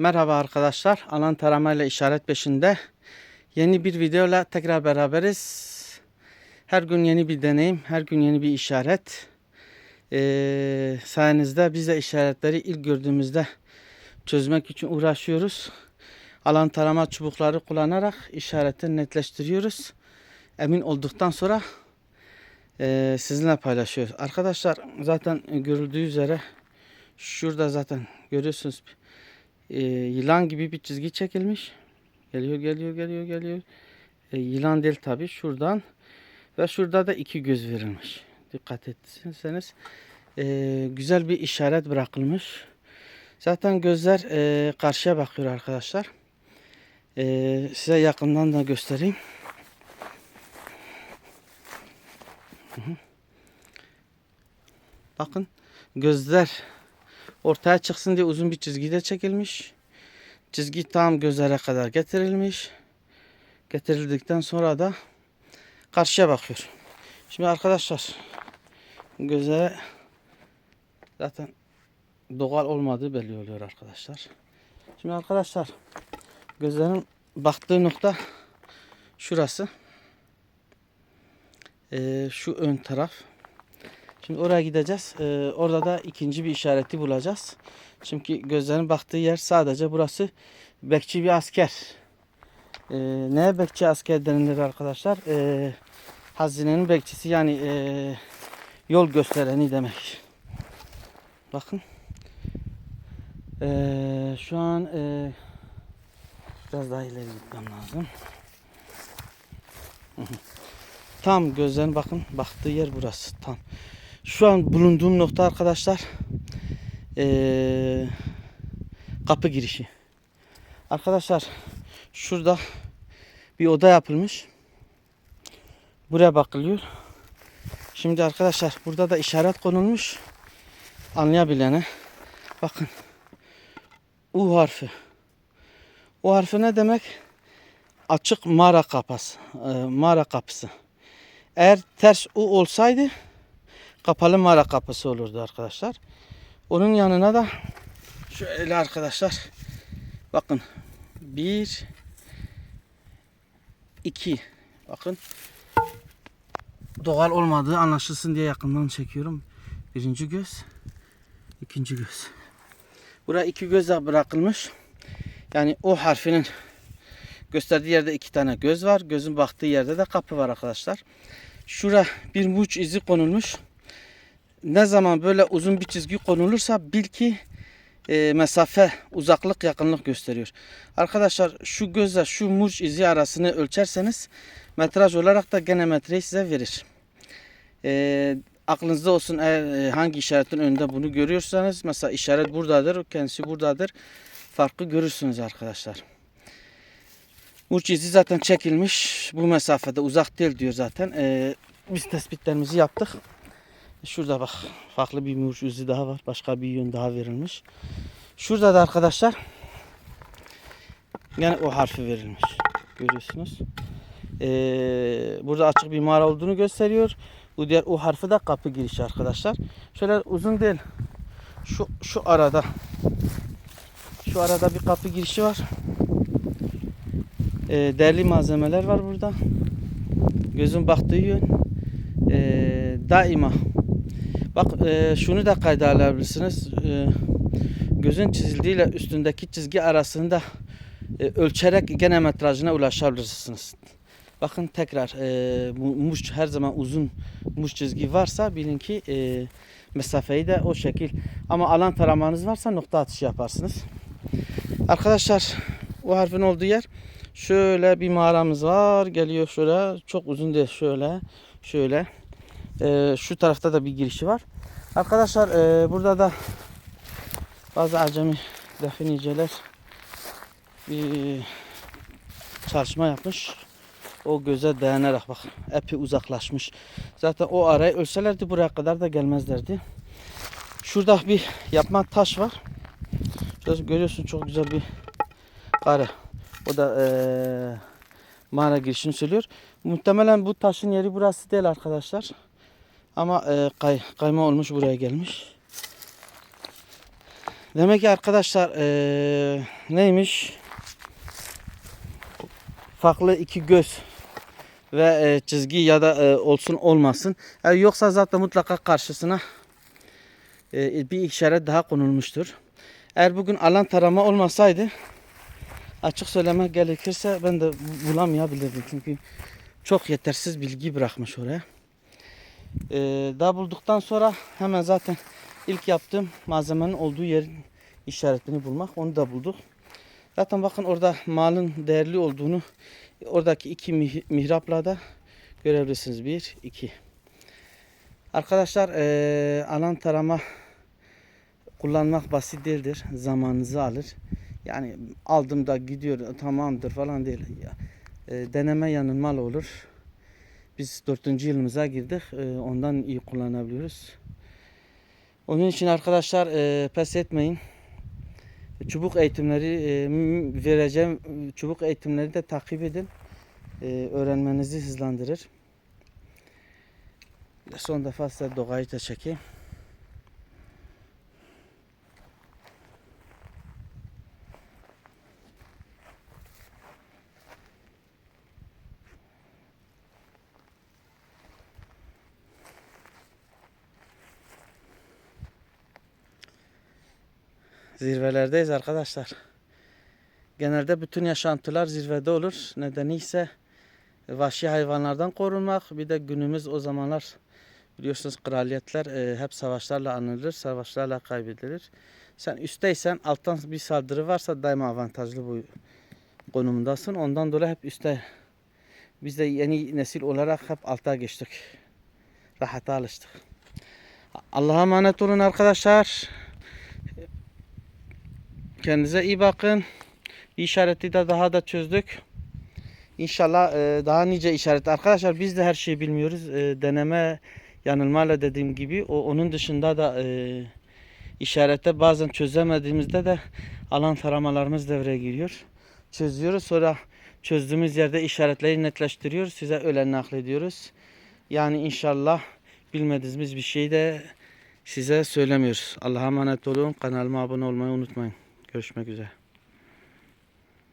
Merhaba arkadaşlar. Alan taramayla işaret peşinde. Yeni bir videoyla tekrar beraberiz. Her gün yeni bir deneyim, her gün yeni bir işaret. Ee, sayenizde biz de işaretleri ilk gördüğümüzde çözmek için uğraşıyoruz. Alan tarama çubukları kullanarak işareti netleştiriyoruz. Emin olduktan sonra e, sizinle paylaşıyoruz. Arkadaşlar zaten görüldüğü üzere şurada zaten görüyorsunuz e, yılan gibi bir çizgi çekilmiş. Geliyor geliyor geliyor geliyor. E, yılan değil tabi şuradan ve şurada da iki göz verilmiş. Dikkat etseniz e, güzel bir işaret bırakılmış. Zaten gözler e, karşıya bakıyor arkadaşlar. E, size yakından da göstereyim. Bakın gözler ortaya çıksın diye uzun bir çizgi de çekilmiş. Çizgi tam gözlere kadar getirilmiş. Getirildikten sonra da karşıya bakıyor. Şimdi arkadaşlar göze zaten doğal olmadığı belli oluyor arkadaşlar. Şimdi arkadaşlar gözlerin baktığı nokta şurası. Ee, şu ön taraf. Şimdi oraya gideceğiz. Ee, orada da ikinci bir işareti bulacağız. Çünkü gözlerin baktığı yer sadece burası bekçi bir asker. Ee, neye bekçi asker denilir arkadaşlar? Ee, hazinenin bekçisi yani ee, yol göstereni demek. Bakın. Ee, şu an ee, biraz daha ileri gitmem lazım. Tam gözlerin bakın baktığı yer burası. Tam. Şu an bulunduğum nokta arkadaşlar ee, kapı girişi. Arkadaşlar şurada bir oda yapılmış. Buraya bakılıyor. Şimdi arkadaşlar burada da işaret konulmuş. Anlayabilene. Bakın. U harfi. U harfi ne demek? Açık mağara kapısı. Ee, mağara kapısı. Eğer ters U olsaydı kapalı mağara kapısı olurdu arkadaşlar. Onun yanına da şöyle arkadaşlar bakın bir iki bakın doğal olmadığı anlaşılsın diye yakından çekiyorum. Birinci göz ikinci göz. Buraya iki göz bırakılmış. Yani o harfinin gösterdiği yerde iki tane göz var. Gözün baktığı yerde de kapı var arkadaşlar. Şura bir muç izi konulmuş ne zaman böyle uzun bir çizgi konulursa bil ki e, mesafe, uzaklık, yakınlık gösteriyor. Arkadaşlar şu gözle şu murç izi arasını ölçerseniz metraj olarak da gene metreyi size verir. E, aklınızda olsun eğer e, hangi işaretin önünde bunu görüyorsanız mesela işaret buradadır, kendisi buradadır. Farkı görürsünüz arkadaşlar. Murç izi zaten çekilmiş. Bu mesafede uzak değil diyor zaten. E, biz tespitlerimizi yaptık. Şurada bak farklı bir muş izi daha var. Başka bir yön daha verilmiş. Şurada da arkadaşlar yani o harfi verilmiş. Görüyorsunuz. Ee, burada açık bir mağara olduğunu gösteriyor. Bu diğer o harfi de kapı girişi arkadaşlar. Şöyle uzun değil. Şu şu arada şu arada bir kapı girişi var. Ee, değerli malzemeler var burada. Gözün baktığı yön. Ee, daima Bak e, şunu da kayda alabilirsiniz. E, gözün çizildiğiyle üstündeki çizgi arasında e, ölçerek gene metrajına ulaşabilirsiniz. Bakın tekrar e, muş her zaman uzun muş çizgi varsa bilin ki e, mesafeyi de o şekil. Ama alan taramanız varsa nokta atışı yaparsınız. Arkadaşlar o harfin olduğu yer şöyle bir mağaramız var. Geliyor şöyle çok uzun değil şöyle şöyle. Ee, şu tarafta da bir girişi var. Arkadaşlar e, burada da bazı acemi definiciler bir çalışma yapmış. O göze dayanarak bak epey uzaklaşmış. Zaten o arayı ölselerdi buraya kadar da gelmezlerdi. Şurada bir yapma taş var. Şurada görüyorsun çok güzel bir kare. O da e, mağara girişini söylüyor. Muhtemelen bu taşın yeri burası değil arkadaşlar. Ama e, kay, kayma olmuş buraya gelmiş. Demek ki arkadaşlar eee, neymiş? Farklı iki göz ve eee, çizgi ya da eee, olsun olmasın. Eğer yoksa zaten mutlaka karşısına eee, bir işaret daha konulmuştur. Eğer bugün alan tarama olmasaydı açık söylemek gerekirse ben de bu- bulamayabilirdim. Çünkü çok yetersiz bilgi bırakmış oraya. Eee daha bulduktan sonra hemen zaten ilk yaptığım malzemenin olduğu yerin işaretini bulmak. Onu da bulduk. Zaten bakın orada malın değerli olduğunu oradaki iki mih- mihrapla da görebilirsiniz. Bir, iki. Arkadaşlar eee alan tarama kullanmak basit değildir. Zamanınızı alır. Yani aldım da gidiyor tamamdır falan değil. Eee, deneme yanılmalı olur. Biz dördüncü yılımıza girdik. Eee, ondan iyi kullanabiliyoruz. Onun için arkadaşlar eee, pes etmeyin. Çubuk eğitimleri m- vereceğim çubuk eğitimleri de takip edin. Eee, öğrenmenizi hızlandırır. Son defa size doğayı da çekeyim. Zirvelerdeyiz arkadaşlar. Genelde bütün yaşantılar zirvede olur. Nedeni ise vahşi hayvanlardan korunmak. Bir de günümüz o zamanlar biliyorsunuz kraliyetler e, hep savaşlarla anılır, savaşlarla kaybedilir. Sen üstteysen alttan bir saldırı varsa daima avantajlı bu konumundasın. Ondan dolayı hep üstte. Biz de yeni nesil olarak hep alta geçtik. Rahata alıştık. Allah'a emanet olun arkadaşlar. Kendinize iyi bakın. İşareti de daha da çözdük. İnşallah e, daha nice işaret. Arkadaşlar biz de her şeyi bilmiyoruz. E, deneme yanılmayla dediğim gibi o onun dışında da e, işarette bazen çözemediğimizde de alan taramalarımız devreye giriyor. Çözüyoruz sonra çözdüğümüz yerde işaretleri netleştiriyoruz. Size öyle naklediyoruz. Yani inşallah bilmediğimiz bir şeyi de size söylemiyoruz. Allah'a emanet olun. Kanalıma abone olmayı unutmayın. Görüşmek üzere.